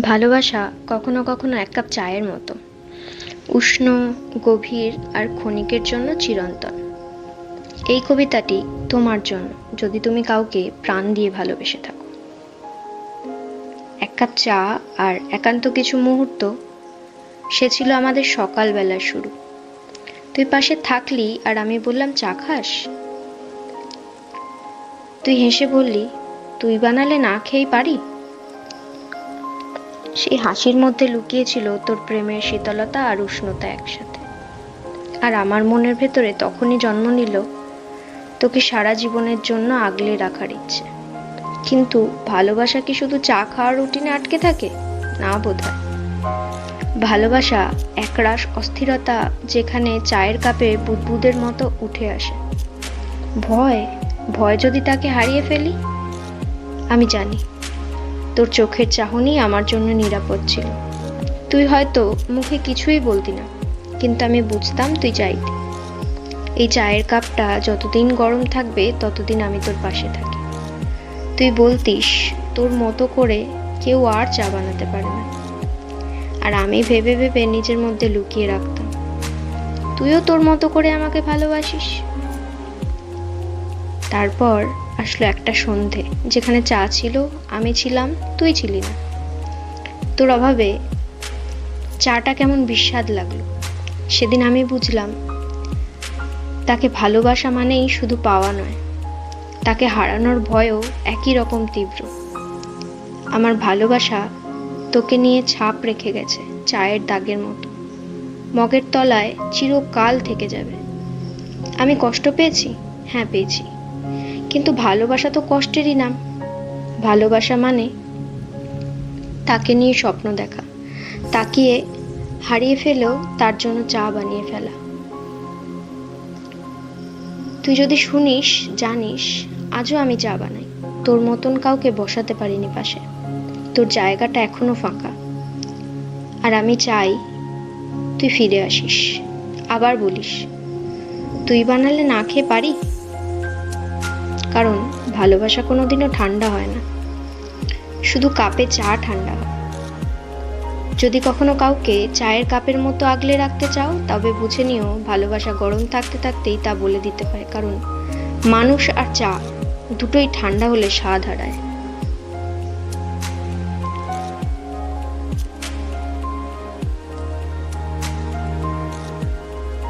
ভালোবাসা কখনো কখনো এক কাপ চায়ের মতো। উষ্ণ, গভীর আর ক্ষণিকের জন্য চিরন্তন। এই কবিতাটি তোমার জন্য, যদি তুমি কাউকে প্রাণ দিয়ে ভালোবেসে থাকো। এক কাপ চা আর একান্ত কিছু মুহূর্ত, সে ছিল আমাদের সকালবেলার শুরু। তুই পাশে থাকলি আর আমি বললাম, চা খাস? তুই হেসে বললি, তুই বানালে না খেয়েই পারি? সেই হাসির মধ্যে লুকিয়েছিল তোর প্রেমের শীতলতা আর উষ্ণতা একসাথে। আর আমার মনের ভেতরে তখনই জন্ম নিল তোকে সারা জীবনের জন্য আগলে রাখার ইচ্ছে। কিন্তু ভালোবাসা কি শুধু চা খাওয়ার রুটিনে আটকে থাকে? না বোধহয়। ভালোবাসা একরাশ অস্থিরতা যেখানে চায়ের কাপে বুদবুদের মতো উঠে আসে। ভয় ভয় যদি তাকে হারিয়ে ফেলি? আমি জানি। তোর চোখের চাহনি আমার জন্য নিরাপদ ছিল। তুই হয়তো মুখে কিছুই বলতি না, কিন্তু আমি বুঝতাম তুই চাইতি। এই চায়ের কাপটা যতদিন গরম থাকবে, ততদিন আমি তোর পাশে থাকি। তুই বলতিস, তোর মতো করে কেউ আর চা বানাতে পারে না। আর আমি ভেবে ভেবে নিজের মধ্যে লুকিয়ে রাখতাম। তুইও তোর মতো করে আমাকে ভালোবাসিস। তারপর আসলো একটা সন্ধে, যেখানে চা ছিল, আমি ছিলাম, তুই ছিলি না। তোর অভাবে চাটা কেমন বিস্বাদ লাগল। সেদিন আমি বুঝলাম, তাকে ভালোবাসা মানেই শুধু পাওয়া নয়, তাকে হারানোর ভয়ও একই রকম তীব্র। আমার ভালোবাসা তোকে নিয়ে ছাপ রেখে গেছে চায়ের দাগের মতো। মগের তলায় চিরকাল থেকে যাবে। আমি কষ্ট পেয়েছি? হ্যাঁ পেয়েছি। কিন্তু ভালোবাসা তো কষ্টেরই নাম। ভালোবাসা মানে তাকে নিয়ে স্বপ্ন দেখা, তাকিয়ে হারিয়ে ফেলেও তার জন্য চা বানিয়ে ফেলা। তুই যদি শুনিস, জানিস, আজও আমি চা বানাই। তোর মতন কাউকে বসাতে পারিনি পাশে। তোর জায়গাটা এখনও ফাঁকা। আর আমি চাই তুই ফিরে আসিস। আবার বলিস, তুই বানালে না খেয়ে পারি? কারণ ভালোবাসা কোনোদিনও ঠান্ডা হয় না। শুধু কাপে চা ঠান্ডা হয়। যদি কখনো কাউকে চায়ের কাপের মতো আগলে রাখতে চাও, তবে বুঝে নিও ভালোবাসা গরম থাকতে থাকতেই তা বলে দিতে হয় কারণ মানুষ আর চা দুটোই ঠান্ডা হলে স্বাদ হারায়।